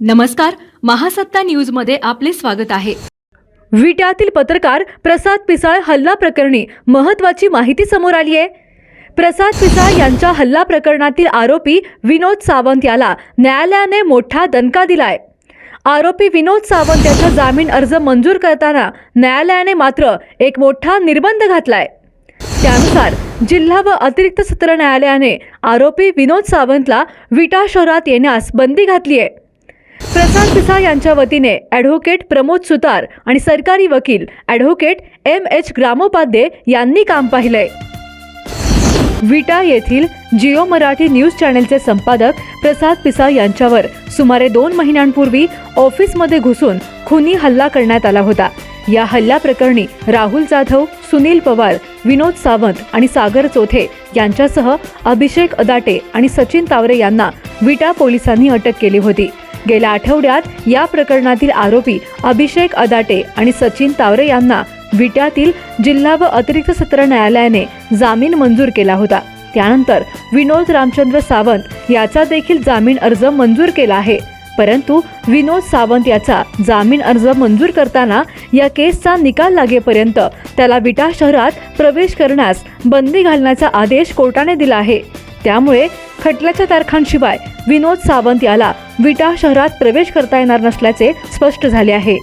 नमस्कार महासत्ता न्यूजमध्ये आपले स्वागत आहे. विट्यातील पत्रकार प्रसाद पिसाळ हल्ला प्रकरणी महत्वाची माहिती समोर आली आहे. प्रसाद पिसाळ यांच्या हल्ला प्रकरणातील आरोपी विनोद सावंत याला न्यायालयाने मोठा दणका दिलाय. आरोपी विनोद सावंत याचा जामीन अर्ज मंजूर करताना न्यायालयाने मात्र एक मोठा निर्बंध घातलाय. त्यानुसार जिल्हा व अतिरिक्त सत्र न्यायालयाने आरोपी विनोद सावंतला विटा शहरात येण्यास बंदी घातली आहे प्रसाद पिसाळ यांच्या वतीने ॲडव्होकेट प्रमोद सुतार आणि सरकारी वकील ॲडव्होकेट एम एच ग्रामोपाध्ये यांनी काम पाहिलंय. विटा येथील जिओ मराठी न्यूज चॅनेलचे संपादक प्रसाद पिसाळ यांच्यावर सुमारे दोन महिन्यांपूर्वी ऑफिसमध्ये घुसून खुनी हल्ला करण्यात आला होता. या हल्ल्याप्रकरणी राहुल जाधव सुनील पवार विनोद सावंत आणि सागर चोथे यांच्यासह अभिषेक अदाटे आणि सचिन तावरे यांना विटा पोलिसांनी अटक केली होती. गेल्या आठवड्यात या प्रकरणातील आरोपी अभिषेक अदाटे आणि सचिन तावरे यांना विट्यातील जिल्हा व अतिरिक्त सत्र न्यायालयाने जामीन मंजूर केला होता. त्यानंतर विनोद रामचंद्र सावंत याचा देखील जामीन अर्ज मंजूर केला आहे. परंतु विनोद सावंत याचा जामीन अर्ज मंजूर करताना या केसचा निकाल लागेपर्यंत त्याला विटा शहरात प्रवेश करण्यास बंदी घालण्याचा आदेश कोर्टाने दिला आहे. त्यामुळे खटल्याच्या तारखांशिवाय विनोद सावंत याला विटा शहरात प्रवेश करता येणार नसल्याचे स्पष्ट झाले आहे.